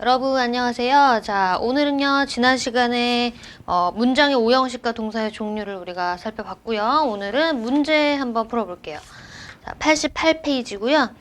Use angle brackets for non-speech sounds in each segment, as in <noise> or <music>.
여러분 안녕하세요. 자 오늘은요 지난 시간에 어, 문장의 오형식과 동사의 종류를 우리가 살펴봤고요. 오늘은 문제 한번 풀어볼게요. 자 88페이지고요.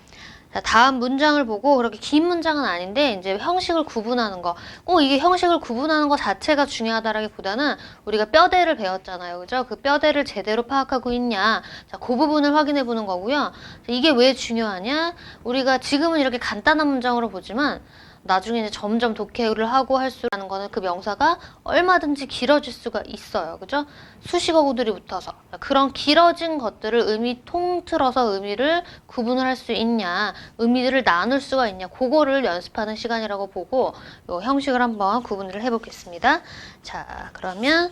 자 다음 문장을 보고 그렇게 긴 문장은 아닌데 이제 형식을 구분하는 거. 꼭 이게 형식을 구분하는 거 자체가 중요하다라기보다는 우리가 뼈대를 배웠잖아요, 그죠? 그 뼈대를 제대로 파악하고 있냐. 자 그 부분을 확인해 보는 거고요. 자, 이게 왜 중요하냐? 우리가 지금은 이렇게 간단한 문장으로 보지만 나중에 이제 점점 독해를 하고 할수 하는 거는 그 명사가 얼마든지 길어질 수가 있어요. 그죠? 수식어구들이 붙어서. 그런 길어진 것들을 의미 통틀어서 의미를 구분을 할 수 있냐, 의미들을 나눌 수가 있냐, 그거를 연습하는 시간이라고 보고 요 형식을 한번 구분을 해보겠습니다. 자, 그러면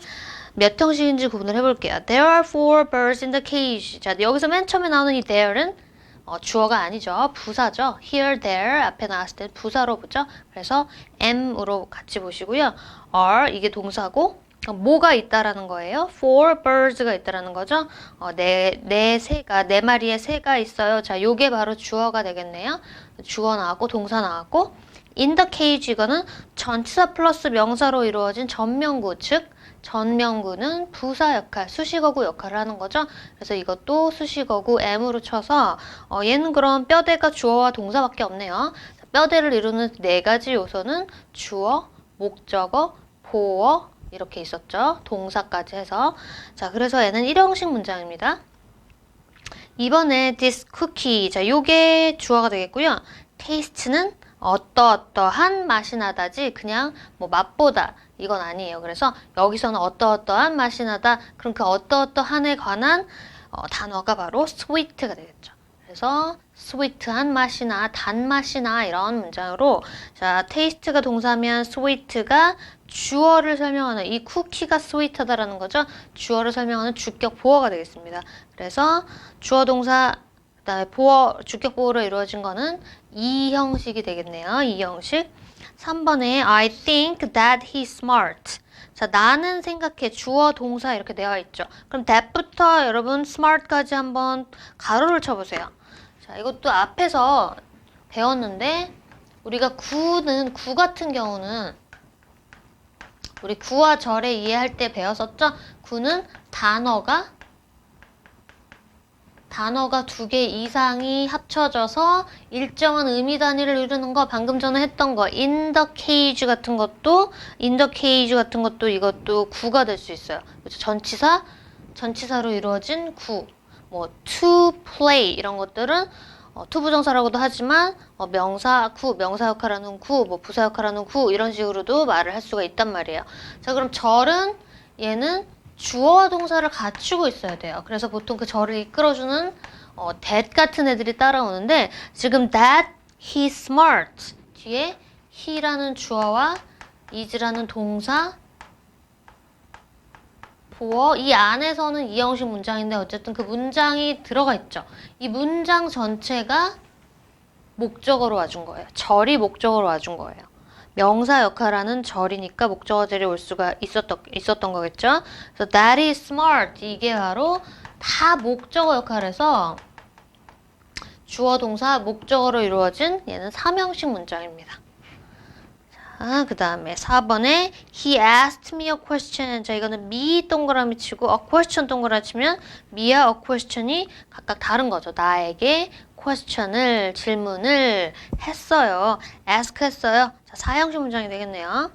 몇 형식인지 구분을 해볼게요. There are four birds in the cage. 자, 여기서 맨 처음에 나오는 이 there는 어, 주어가 아니죠. 부사죠. here, there 앞에 나왔을 때 부사로 보죠. 그래서 am으로 같이 보시고요. are 이게 동사고 어, 뭐가 있다라는 거예요. four birds가 있다라는 거죠. 어, 네, 네 새가 네 마리의 새가 있어요. 자, 요게 바로 주어가 되겠네요. 주어 나왔고 동사 나왔고 in the cage 이거는 전치사 플러스 명사로 이루어진 전명구 즉 전명구는 부사 역할, 수식어구 역할을 하는 거죠. 그래서 이것도 수식어구 M으로 쳐서 어, 얘는 그럼 뼈대가 주어와 동사밖에 없네요. 뼈대를 이루는 네 가지 요소는 주어, 목적어, 보어 이렇게 있었죠. 동사까지 해서 자 그래서 얘는 일형식 문장입니다. 이번에 this cookie 자 요게 주어가 되겠고요. taste는 어떠어떠한 맛이 나다지 그냥 뭐 맛보다 이건 아니에요. 그래서 여기서는 어떠어떠한 맛이 나다 그럼 그 어떠어떠한에 관한 어, 단어가 바로 sweet가 되겠죠. 그래서 스위트한 맛이나 단맛이나 이런 문장으로 자 테이스트가 동사면 스위트가 주어를 설명하는 이 쿠키가 스위트하다라는 거죠. 주어를 설명하는 주격 보어가 되겠습니다. 그래서 주어 동사 그다음에 보어 주격 보어로 이루어진 거는 이 형식이 되겠네요. 이 형식. 3번에 I think that he's smart. 자, 나는 생각해. 주어, 동사 이렇게 되어 있죠. 그럼 that부터 여러분 smart까지 한번 가로를 쳐보세요. 자, 이것도 앞에서 배웠는데 우리가 구는 구 같은 경우는 우리 구와 절에 이해할 때 배웠었죠? 구는 단어가 단어가 두 개 이상이 합쳐져서 일정한 의미 단위를 이루는 거 방금 전에 했던 거 cage 같은 것도 cage 같은 것도 이것도 구가 될 수 있어요. 그렇죠? 전치사 전치사로 이루어진 구. 뭐 to play 이런 것들은 어, 투부정사라고도 하지만 어, 명사 구, 명사 역할하는 구, 뭐 부사 역할하는 구 이런 식으로도 말을 할 수가 있단 말이에요. 자 그럼 절은 얘는 주어와 동사를 갖추고 있어야 돼요. 그래서 보통 그 절을 이끌어주는 어, that 같은 애들이 따라오는데 지금 that he's smart 뒤에 he라는 주어와 is라는 동사 보어 이 안에서는 이 형식 문장인데 어쨌든 그 문장이 들어가 있죠. 이 문장 전체가 목적어로 와준 거예요. 절이 목적어로 와준 거예요. 명사 역할하는 절이니까 목적어절이 올 수가 있었던, 있었던 거겠죠. 그래서 that is smart 이게 바로 다 목적어 역할에서 주어 동사 목적어로 이루어진 얘는 삼형식 문장입니다. 자, 그 다음에 4번에 He asked me a question. 자, 이거는 me 동그라미 치고 a question 동그라미 치면 me와 a question이 각각 다른 거죠. 나에게 question을, 질문을 했어요. ask 했어요. 자, 사형식 문장이 되겠네요.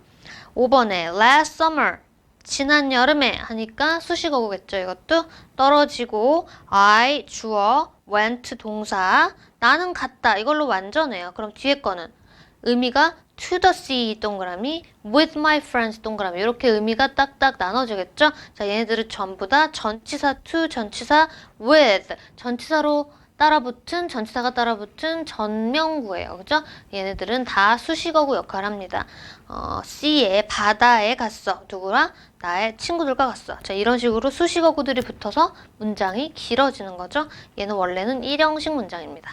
5번에 last summer. 지난 여름에 하니까 수식어구겠죠. 이것도 떨어지고 I 주어 went 동사 나는 갔다 이걸로 완전해요. 그럼 뒤에 거는 의미가 to the sea 동그라미 with my friends 동그라미 이렇게 의미가 딱딱 나눠지겠죠? 자 얘네들은 전부 다 전치사 to 전치사 with 전치사로 따라붙은 전치사가 따라붙은 전명구예요. 그죠? 얘네들은 다 수식어구 역할을 합니다. 어, C에 바다에 갔어. 누구랑? 나의 친구들과 갔어. 자, 이런 식으로 수식어구들이 붙어서 문장이 길어지는 거죠. 얘는 원래는 일형식 문장입니다.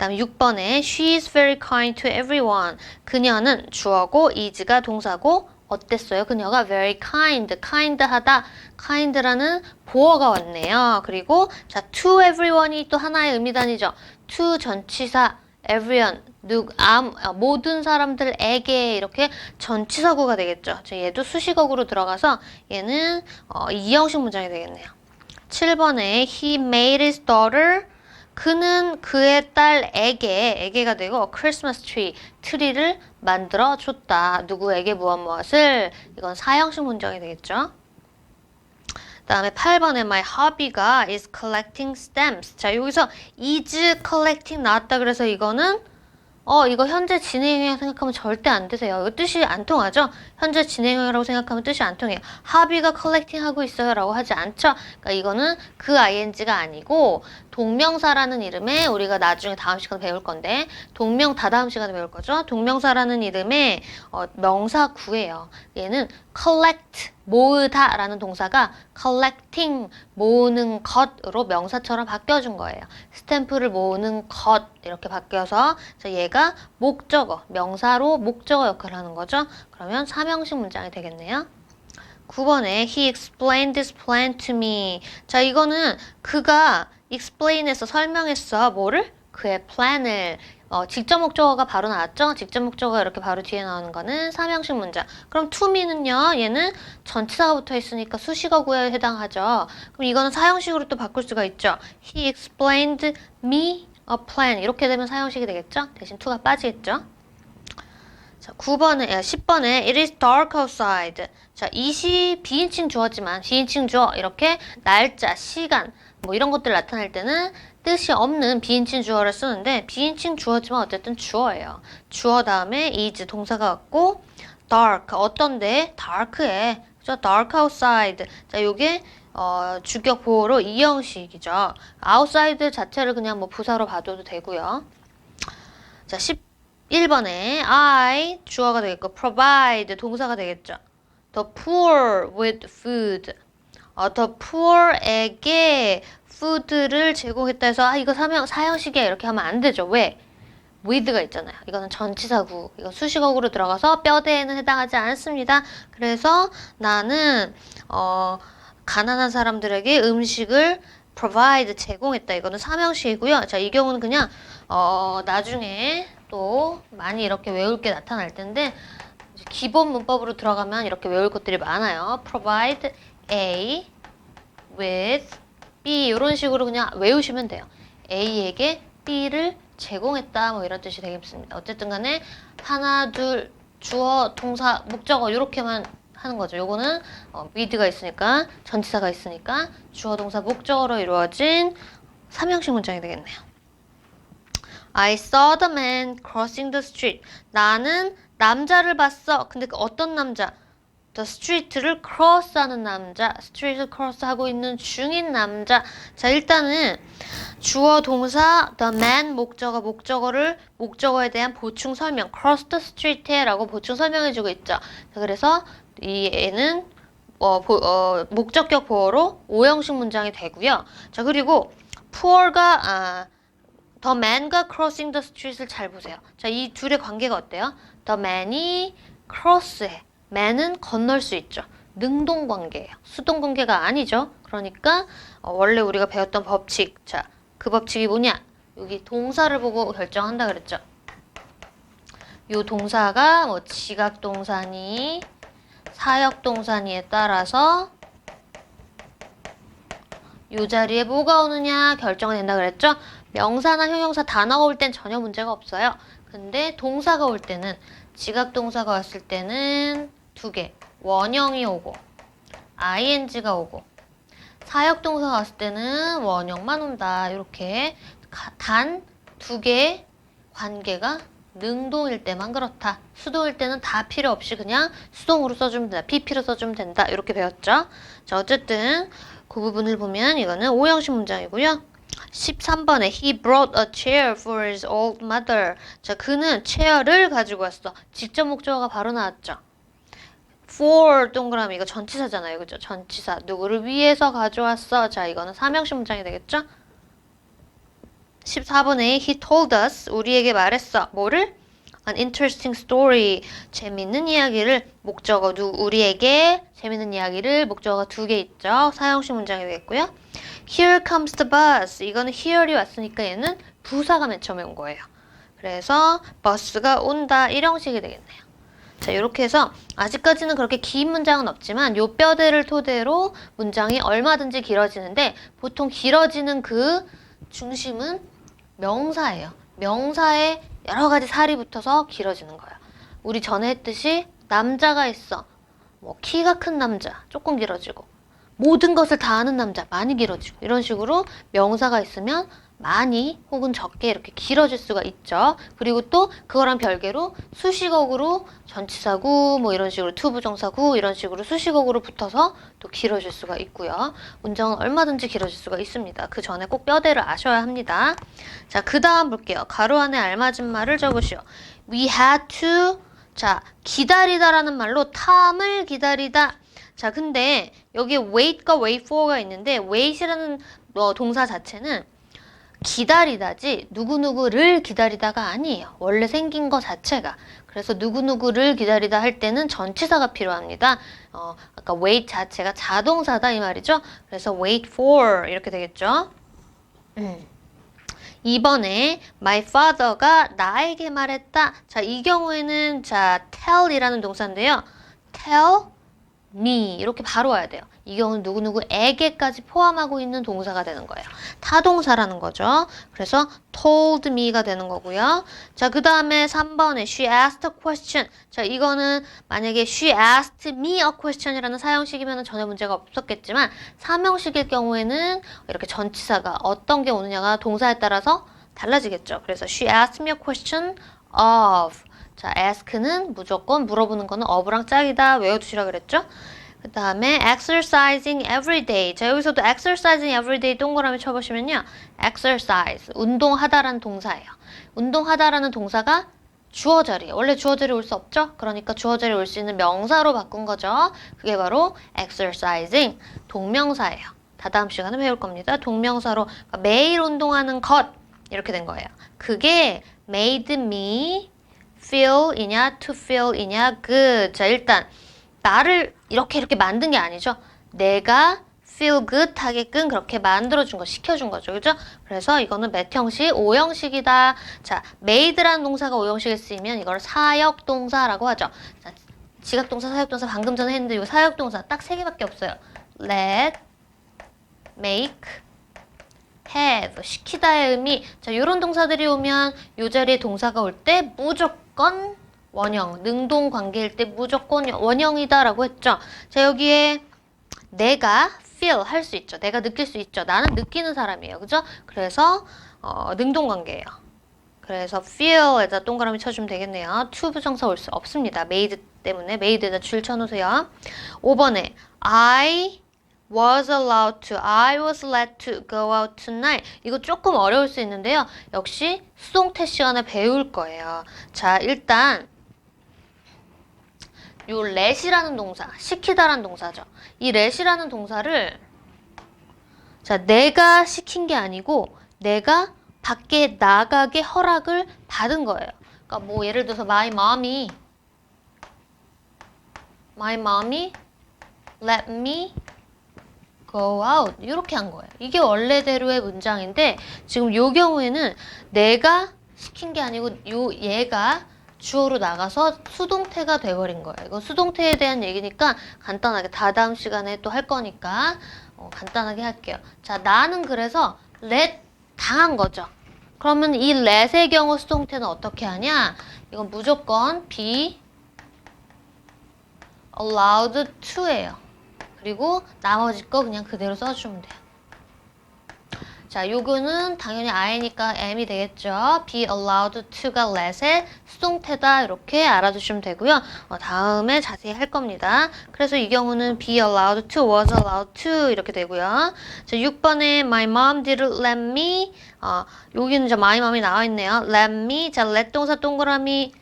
다음 6번에 She is very kind to everyone. 그녀는 주어고 is가 동사고 어땠어요? 그녀가 very kind, kind하다, kind라는 보어가 왔네요. 그리고 자 to everyone이 또 하나의 의미단위죠. to 전치사 everyone 누, 암, 아, 모든 사람들에게 이렇게 전치사구가 되겠죠. 자, 얘도 수식어구로 들어가서 얘는 어, 이형식 문장이 되겠네요. 7번에 he made his daughter 그는 그의 딸 에게 에게가 되고 크리스마스 트리 트리를 만들어 줬다. 누구에게 무엇 무엇을 이건 사형식 문장이 되겠죠. 다음에 8번에 my hobby가 is collecting stamps. 자, 여기서 is collecting 나왔다 그래서 이거는 어, 이거 현재 진행형이라고 생각하면 절대 안 되세요. 이거 뜻이 안 통하죠? 현재 진행형이라고 생각하면 뜻이 안 통해요. 하비가 컬렉팅 하고 있어요 라고 하지 않죠? 그러니까 이거는 그 ing가 아니고 동명사라는 이름에 우리가 나중에 다음 시간에 배울 건데 동명 다다음 시간에 배울 거죠? 동명사라는 이름의 어, 명사 구예요. 얘는 collect 모으다라는 동사가 collecting 모으는 것으로 명사처럼 바뀌어준 거예요. 스탬프를 모으는 것 이렇게 바뀌어서 자, 얘가 목적어 명사로 목적어 역할을 하는 거죠. 그러면 삼형식 문장이 되겠네요. 9번에 he explained this plan to me. 자, 이거는 그가 explain해서 설명했어. 뭐를? 그의 plan을. 어, 직접 목적어가 바로 나왔죠? 직접 목적어가 이렇게 바로 뒤에 나오는 거는 삼형식 문장. 그럼 to me는요, 얘는 전치사가 붙어 있으니까 수식어구에 해당하죠. 그럼 이거는 사형식으로 또 바꿀 수가 있죠. He explained me a plan. 이렇게 되면 사형식이 되겠죠? 대신 to가 빠지겠죠? 자, 9번에, 아, 10번에 It is dark outside. 자, 이시 비인칭 주어지만 비인칭 주어 이렇게 날짜, 시간 뭐 이런 것들 나타낼 때는 뜻이 없는 비인칭 주어를 쓰는데 비인칭 주어지만 어쨌든 주어예요. 주어 다음에 is 동사가 왔고 dark 어떤데 dark에 그죠? dark outside. 자, 요게 어, 주격 보호로 이 형식이죠. outside 자체를 그냥 뭐 부사로 봐도 되고요. 자, 11번에 I 주어가 되겠고 provide 동사가 되겠죠. The poor with food. 어, the poor에게 food를 제공했다 해서 아 이거 사명 사형식이야 이렇게 하면 안 되죠. 왜? with가 있잖아요. 이거는 전치사구. 이거 수식어구로 들어가서 뼈대에는 해당하지 않습니다. 그래서 나는 어 가난한 사람들에게 음식을 provide 제공했다. 이거는 삼형식이고요. 자, 이 경우는 그냥 어 나중에 또 많이 이렇게 외울 게 나타날 텐데 기본 문법으로 들어가면 이렇게 외울 것들이 많아요. provide A with B 이런 식으로 그냥 외우시면 돼요. A에게 B를 제공했다 뭐 이런 뜻이 되겠습니다. 어쨌든 간에 하나 둘 주어 동사 목적어 이렇게만 하는 거죠. 요거는 어, with가 있으니까 전치사가 있으니까 주어 동사 목적어로 이루어진 삼형식 문장이 되겠네요. I saw the man crossing the street. 나는 남자를 봤어. 근데 그 어떤 남자? The street를 cross하는 남자, street을 cross하고 있는 중인 남자. 자, 일단은 주어 동사 the man 목적어 목적어를 목적어에 대한 보충 설명 cross the street라고 보충 설명해주고 있죠. 자, 그래서 이 애는 어, 보- 어, 목적격 보어로 오형식 문장이 되고요. 자, 그리고 poor가 아, the man과 crossing the street을 잘 보세요. 자, 이 둘의 관계가 어때요? the man이 cross해. Man은 건널 수 있죠. 능동 관계예요. 수동 관계가 아니죠. 그러니까 어, 원래 우리가 배웠던 법칙. 자, 그 법칙이 뭐냐? 여기 동사를 보고 결정한다 그랬죠. 요 동사가 뭐 지각 동사니 사역 동사니에 따라서 요 자리에 뭐가 오느냐 결정이 된다 그랬죠? 명사나 형용사 단어가 올 땐 전혀 문제가 없어요. 근데 동사가 올 때는 지각 동사가 왔을 때는 두 개. 원형이 오고 ing가 오고 사역 동사가 왔을 때는 원형만 온다. 이렇게 단 두 개의 관계가 능동일 때만 그렇다. 수동일 때는 다 필요 없이 그냥 수동으로 써주면 된다. PP로 써주면 된다. 이렇게 배웠죠? 자, 어쨌든 그 부분을 보면 이거는 오형식 문장이고요. 13번에 he brought a chair for his old mother. 자, 그는 체어를 가지고 왔어. 직접 목적어가 바로 나왔죠. For 동그라미 이거 전치사잖아요. 그죠? 전치사. 누구를 위해서 가져왔어. 자, 이거는 삼형식 문장이 되겠죠? 14번에 he told us 우리에게 말했어. 뭐를? An interesting story. 재밌는 이야기를 목적어 누 우리에게 재밌는 이야기를 목적어가 두 개 있죠. 사형식 문장이 되겠고요. Here comes the bus. 이거는 here이 왔으니까 얘는 부사가 맨 처음에 온 거예요. 그래서 버스가 온다 일형식이 되겠네요. 자, 이렇게 해서 아직까지는 그렇게 긴 문장은 없지만 요 뼈대를 토대로 문장이 얼마든지 길어지는데 보통 길어지는 그 중심은 명사예요. 명사에 여러 가지 살이 붙어서 길어지는 거예요. 우리 전에 했듯이 남자가 있어. 뭐 키가 큰 남자 조금 길어지고 모든 것을 다 아는 남자 많이 길어지고 이런 식으로 명사가 있으면 많이 혹은 적게 이렇게 길어질 수가 있죠. 그리고 또 그거랑 별개로 수식어구로 전치사구 뭐 이런 식으로 투부정사구 이런 식으로 수식어구로 붙어서 또 길어질 수가 있고요. 문장은 얼마든지 길어질 수가 있습니다. 그 전에 꼭 뼈대를 아셔야 합니다. 자, 그 다음 볼게요. 가로 안에 알맞은 말을 적으시오. We had to 자, 기다리다라는 말로 탐을 기다리다. 자, 근데 여기 wait과 wait for가 있는데 wait이라는 어, 동사 자체는 기다리다지 누구누구를 기다리다가 아니에요. 원래 생긴 것 자체가. 그래서 누구누구를 기다리다 할 때는 전치사가 필요합니다. 어, 아까 wait 자체가 자동사다 이 말이죠. 그래서 wait for 이렇게 되겠죠. 음. 2번에 my father가 나에게 말했다. 자, 이 경우에는 자, tell이라는 동사인데요. tell me 이렇게 바로 와야 돼요. 이 경우는 누구누구에게까지 포함하고 있는 동사가 되는 거예요. 타동사라는 거죠. 그래서 told me가 되는 거고요. 자, 그 다음에 3번에 she asked a question. 자, 이거는 만약에 she asked me a question이라는 사형식이면 전혀 문제가 없었겠지만 사명식일 경우에는 이렇게 전치사가 어떤 게 오느냐가 동사에 따라서 달라지겠죠. 그래서 she asked me a question of. 자, ask는 무조건 물어보는 거는 of랑 짝이다 외워두시라 그랬죠. 그 다음에 exercising every day. 자, 여기서도 exercising every day 동그라미 쳐보시면요. exercise, 운동하다라는 동사예요. 운동하다라는 동사가 주어 자리에 원래 주어 자리에 올 수 없죠? 그러니까 주어 자리에 올 수 있는 명사로 바꾼 거죠. 그게 바로 exercising, 동명사예요. 다다음 시간에 배울 겁니다. 동명사로 매일 운동하는 것 이렇게 된 거예요. 그게 made me feel이냐 to feel이냐 good. 자, 일단 나를 이렇게 이렇게 만든 게 아니죠. 내가 feel good 하게끔 그렇게 만들어준 거, 시켜준 거죠. 그죠? 그래서 이거는 몇 형식? 5형식이다. 자, made라는 동사가 5형식에 쓰이면 이걸 사역동사라고 하죠. 자, 지각동사, 사역동사 방금 전에 했는데 이 사역동사 딱 세 개밖에 없어요. let, make, have, 시키다의 의미. 자, 요런 동사들이 오면 요 자리에 동사가 올 때 무조건 원형, 능동 관계일 때 무조건 원형이다라고 했죠. 자, 여기에 내가 feel 할 수 있죠. 내가 느낄 수 있죠. 나는 느끼는 사람이에요. 그죠? 그래서 어, 능동 관계예요. 그래서 feel에다 동그라미 쳐주면 되겠네요. to 부정사 올 수 없습니다. made 때문에 made에다 줄 쳐놓으세요. 5번에 I was allowed to, I was let to go out tonight. 이거 조금 어려울 수 있는데요. 역시 수동태 시간에 배울 거예요. 자, 일단 요 let이라는 동사, 시키다라는 동사죠. 이 let이라는 동사를 자, 내가 시킨 게 아니고 내가 밖에 나가게 허락을 받은 거예요. 그러니까 뭐 예를 들어서 my mommy my mommy let me go out 이렇게 한 거예요. 이게 원래대로의 문장인데 지금 요 경우에는 내가 시킨 게 아니고 요 얘가 주어로 나가서 수동태가 돼버린 거예요. 이거 수동태에 대한 얘기니까 간단하게 다 다음 시간에 또 할 거니까 어, 간단하게 할게요. 자, 나는 그래서 let 당한 거죠. 그러면 이 let의 경우 수동태는 어떻게 하냐? 이건 무조건 be allowed to예요. 그리고 나머지 거 그냥 그대로 써주면 돼요. 자, 요거는 당연히 I니까 M이 되겠죠. be allowed to가 let의 수동태다. 이렇게 알아두시면 되고요. 어, 다음에 자세히 할 겁니다. 그래서 이 경우는 be allowed to, was allowed to 이렇게 되고요. 자, 6번에 my mom didn't let me 어, 여기는 my mom이 나와 있네요. let me 자, let 동사 동그라미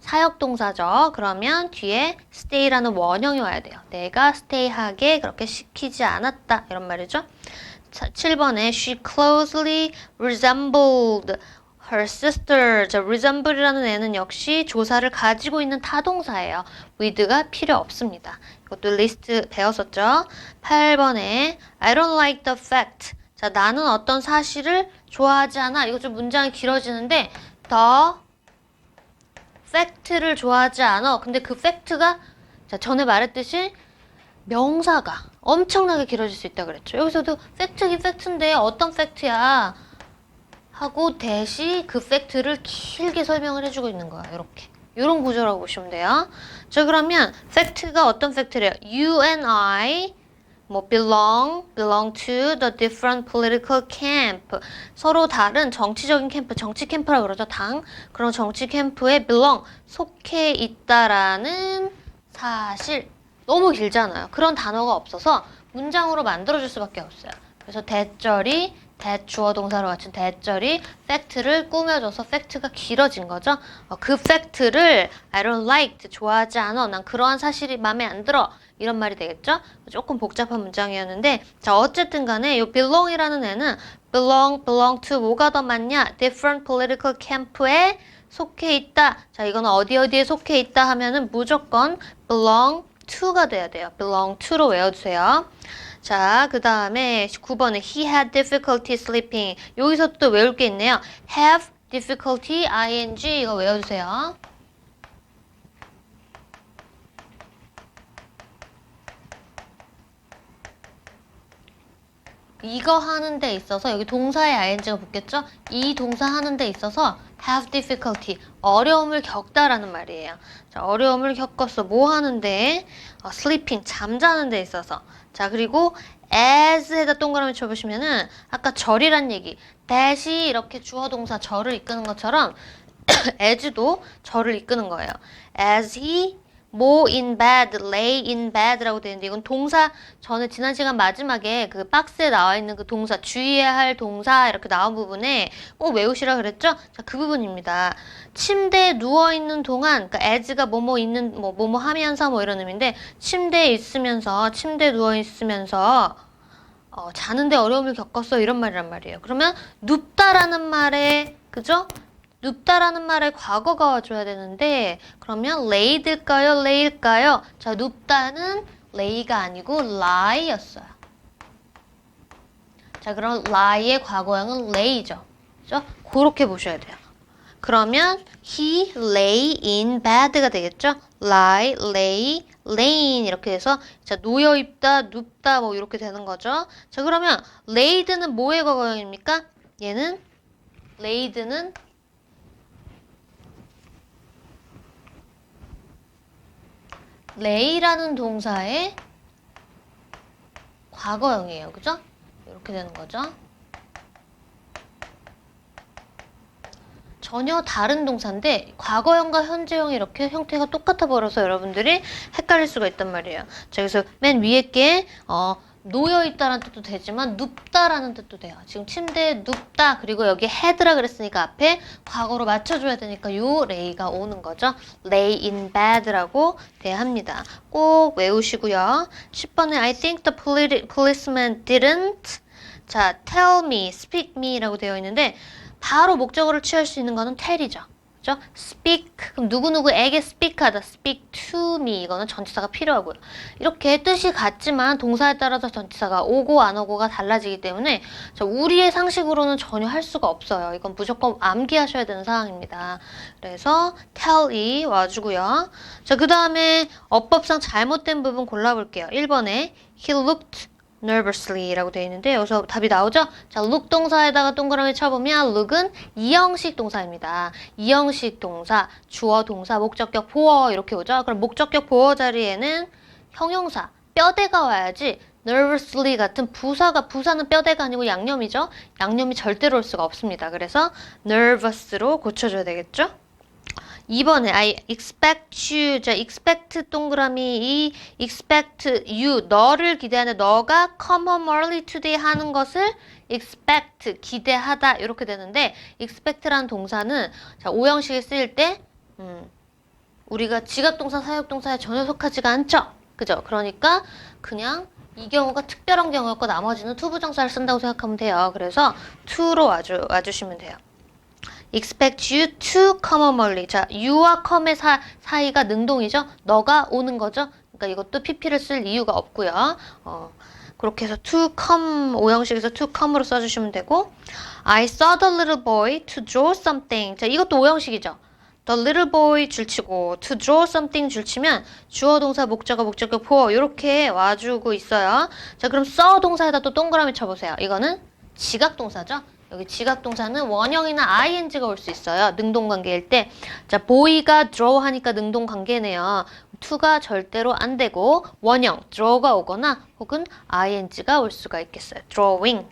사역동사죠. 그러면 뒤에 stay라는 원형이 와야 돼요. 내가 stay하게 그렇게 시키지 않았다. 이런 말이죠. 자, 7번에 she closely resembled her sister. 자, resemble이라는 애는 역시 조사를 가지고 있는 타동사예요. with가 필요 없습니다. 이것도 리스트 배웠었죠. 8번에 I don't like the fact. 자, 나는 어떤 사실을 좋아하지 않아. 이거 좀 문장이 길어지는데 the 팩트를 좋아하지 않아. 근데 그 팩트가 자, 전에 말했듯이 명사가 엄청나게 길어질 수 있다 그랬죠. 여기서도 팩트긴 팩트인데 어떤 팩트야 하고 대시 그 팩트를 길게 설명을 해주고 있는 거야. 이렇게. 이런 구조라고 보시면 돼요. 자 그러면 팩트가 어떤 팩트래요? You and I 뭐 belong, belong to the different political camp. 서로 다른 정치적인 캠프, 정치 캠프라 그러죠. 당. 그런 정치 캠프에 belong, 속해 있다라는 사실. 너무 길잖아요. 그런 단어가 없어서 문장으로 만들어줄 수밖에 없어요. 그래서 대절이 대 주어 동사로 갖춘 대절이 팩트를 꾸며줘서 팩트가 길어진 거죠. 어, 그 팩트를 I don't like 좋아하지 않아. 난 그러한 사실이 마음에 안 들어. 이런 말이 되겠죠? 조금 복잡한 문장이었는데 자 어쨌든 간에 이 belong이라는 애는 belong, belong to 뭐가 더 많냐? different political camp에 속해 있다. 자 이거는 어디 어디에 속해 있다 하면은 무조건 belong to가 돼야 돼요. belong to로 외워주세요. 자, 그 다음에 9번에 he had difficulty sleeping. 여기서 또 외울 게 있네요. have difficulty ing 이거 외워주세요. 이거 하는 데 있어서 여기 동사에 ing가 붙겠죠? 이 동사 하는 데 있어서 have difficulty 어려움을 겪다라는 말이에요. 자, 어려움을 겪었어. 뭐 하는데? 어, sleeping 잠자는 데 있어서. 자, 그리고 as에다 동그라미 쳐 보시면은 아까 절이란 얘기 대시 이렇게 주어 동사 절을 이끄는 것처럼 <coughs> as도 절을 이끄는 거예요. as he 뭐 in bed, lay in bed라고 되어 있는데 이건 동사 전에 지난 시간 마지막에 그 박스에 나와 있는 그 동사 주의해야 할 동사 이렇게 나온 부분에 꼭 외우시라 그랬죠? 자, 그 부분입니다. 침대에 누워 있는 동안 그러니까 as가 뭐뭐 있는 뭐 뭐뭐 하면서 뭐 이런 의미인데 침대에 있으면서 침대에 누워 있으면서 어, 자는데 어려움을 겪었어 이런 말이란 말이에요. 그러면 눕다라는 말에 그죠? 눕다라는 말에 과거가 와줘야 되는데 그러면 lay일까요? lay일까요? 자 눕다는 lay가 아니고 lie였어요. 자 그럼 lie의 과거형은 lay죠. 그죠? 그렇게 보셔야 돼요. 그러면 he lay in bed가 되겠죠? lie, lay, laying 이렇게 해서 자 놓여 있다, 눕다 뭐 이렇게 되는 거죠. 자 그러면 laid는 뭐의 과거형입니까? 얘는 laid는 lay라는 동사의 과거형이에요. 그죠? 이렇게 되는 거죠. 전혀 다른 동사인데 과거형과 현재형이 이렇게 형태가 똑같아 버려서 여러분들이 헷갈릴 수가 있단 말이에요. 자, 그래서 맨 위에 게 어, 놓여 있다라는 뜻도 되지만 눕다라는 뜻도 돼요. 지금 침대에 눕다 그리고 여기 head라 그랬으니까 앞에 과거로 맞춰줘야 되니까 요 lay가 오는 거죠. lay in bed라고 돼야 합니다. 꼭 외우시고요. 10번에 I think the poli- policeman didn't 자 tell me, speak me라고 되어 있는데 바로 목적어를 취할 수 있는 거는 tell이죠. 그죠? speak 그럼 누구누구에게 speak하다 speak to me 이거는 전치사가 필요하고요. 이렇게 뜻이 같지만 동사에 따라서 전치사가 오고 안 오고가 달라지기 때문에 자, 우리의 상식으로는 전혀 할 수가 없어요. 이건 무조건 암기하셔야 되는 상황입니다. 그래서 tell이 와주고요. 자, 그 다음에 어법상 잘못된 부분 골라볼게요. 1번에 he looked nervously라고 되어 있는데 여기서 답이 나오죠? 자, look 동사에다가 동그라미 쳐보면 look은 이형식 동사입니다. 이형식 동사, 주어 동사, 목적격 보어 이렇게 오죠? 그럼 목적격 보어 자리에는 형용사 뼈대가 와야지 nervously 같은 부사가 부사는 뼈대가 아니고 양념이죠? 양념이 절대로 올 수가 없습니다. 그래서 nervous로 고쳐줘야 되겠죠? 2번에 I expect you. 자, expect 동그라미 이 expect you 너를 기대하는 너가 come home early today 하는 것을 expect 기대하다 이렇게 되는데 expect라는 동사는 자, 오형식에 쓰일 때 음, 우리가 지각동사, 사역동사에 전혀 속하지가 않죠. 그죠? 그러니까 그냥 이 경우가 특별한 경우였고 나머지는 투부정사를 쓴다고 생각하면 돼요. 그래서 to로 와주, 와주시면 돼요. Expect you to come home early. 자, you와 come의 사, 사이가 능동이죠. 너가 오는 거죠. 그러니까 이것도 pp를 쓸 이유가 없고요. 어, 그렇게 해서 to come 오형식에서 to come으로 써주시면 되고 I saw the little boy to draw something. 자, 이것도 오형식이죠. the little boy 줄치고 to draw something 줄치면 주어 동사 목적어 목적격 보어 이렇게 와주고 있어요. 자 그럼 써 동사에다 또 동그라미 쳐보세요. 이거는 지각 동사죠. 여기 지각 동사는 원형이나 ing가 올 수 있어요. 능동 관계일 때. 자, boy가 draw 하니까 능동 관계네요. to가 절대로 안 되고 원형 draw가 오거나 혹은 ing가 올 수가 있겠어요. drawing.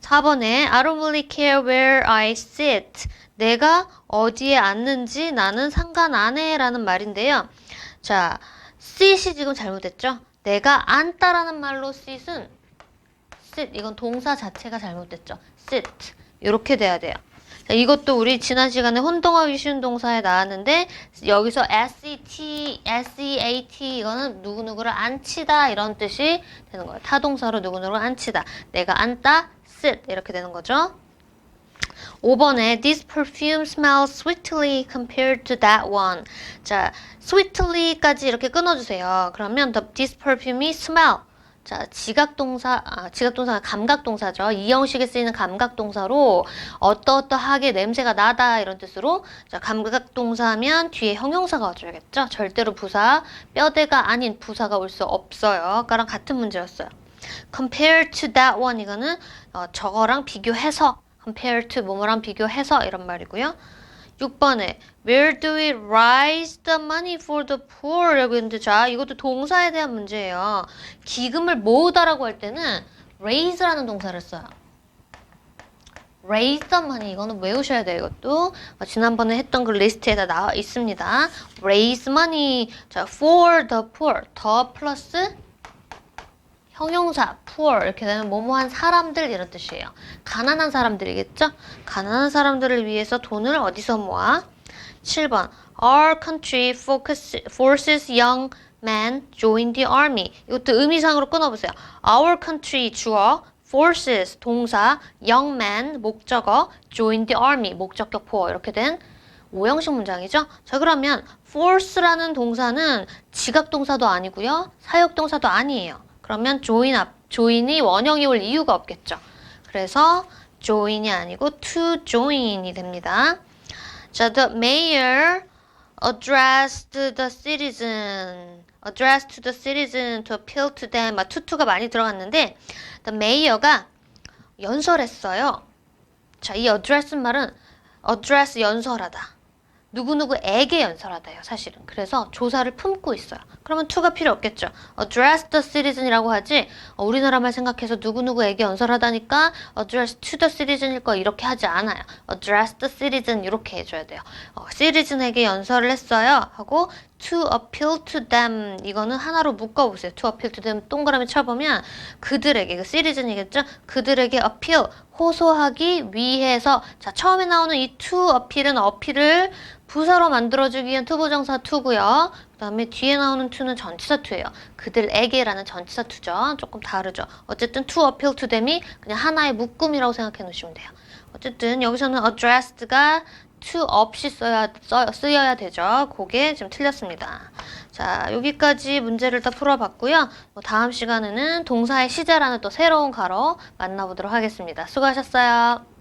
4번에 I don't really care where I sit. 내가 어디에 앉는지 나는 상관 안 해. 라는 말인데요. 자, sit이 지금 잘못됐죠? 내가 앉다라는 말로 sit은 sit 이건 동사 자체가 잘못됐죠. Sit 이렇게 돼야 돼요. 자, 이것도 우리 지난 시간에 혼동하기 쉬운 동사에 나왔는데 여기서 set, seat 이거는 누구누구를 앉히다 이런 뜻이 되는 거예요. 타동사로 누구누구를 앉히다. 내가 앉다 sit 이렇게 되는 거죠. 5번에 This perfume smells sweetly compared to that one. 자, sweetly까지 이렇게 끊어 주세요. 그러면 the, this perfume이 smell. 자, 지각동사, 아, 지각동사가 감각동사죠. 이 형식에 쓰이는 감각동사로 어떠어떠하게 냄새가 나다 이런 뜻으로 자, 감각동사면 뒤에 형용사가 와줘야겠죠. 절대로 부사, 뼈대가 아닌 부사가 올 수 없어요. 아까랑 같은 문제였어요. compare to that one 이거는 어, 저거랑 비교해서 compare to 뭐뭐랑 비교해서 이런 말이고요. 6번에 Where do we raise the money for the poor? 라고 했는데 자 이것도 동사에 대한 문제예요. 기금을 모으다 라고 할 때는 raise라는 동사를 써요. raise the money 이거는 외우셔야 돼요. 이것도 어, 지난번에 했던 그 리스트에다 나와 있습니다. raise money 자 for the poor 더 플러스 형용사 poor 이렇게 되면 뭐뭐한 사람들 이런 뜻이에요. 가난한 사람들이겠죠? 가난한 사람들을 위해서 돈을 어디서 모아? 7번 Our country focus, forces young men join the army. 이것도 의미상으로 끊어보세요. Our country 주어 forces 동사 young men 목적어 join the army 목적격 보어 이렇게 된 오형식 문장이죠. 자 그러면 force라는 동사는 지각 동사도 아니고요. 사역 동사도 아니에요. 그러면 join 앞 join이 원형이 올 이유가 없겠죠. 그래서 join이 아니고 to join이 됩니다. 자, the mayor addressed the citizen. addressed to the citizen to appeal to them. 아, to가 많이 들어갔는데 the mayor가 연설했어요. 자, 이 address 말은 address 연설하다. 누구누구에게 연설하다요, 사실은. 그래서 조사를 품고 있어요. 그러면 to가 필요 없겠죠. address the citizen이라고 하지, 어, 우리나라만 생각해서 누구누구에게 연설하다니까 address to the citizen일 거 이렇게 하지 않아요. address the citizen 이렇게 해줘야 돼요. 어, citizen에게 연설을 했어요. 하고 to appeal to them 이거는 하나로 묶어보세요. to appeal to them 동그라미 쳐보면 그들에게, 그 citizen이겠죠? 그들에게 appeal, 호소하기 위해서 자 처음에 나오는 이 to appeal은 어필을 부사로 만들어주기 위한 투부정사 to고요. 그 다음에 뒤에 나오는 to는 전치사 to예요. 그들에게라는 전치사 to죠. 조금 다르죠. 어쨌든 to appeal to them이 그냥 하나의 묶음이라고 생각해 놓으시면 돼요. 어쨌든 여기서는 addressed가 to 없이 써야, 써, 쓰여야 되죠. 그게 지금 틀렸습니다. 자, 여기까지 문제를 다 풀어봤고요. 뭐 다음 시간에는 동사의 시제라는 또 새로운 가로 만나보도록 하겠습니다. 수고하셨어요.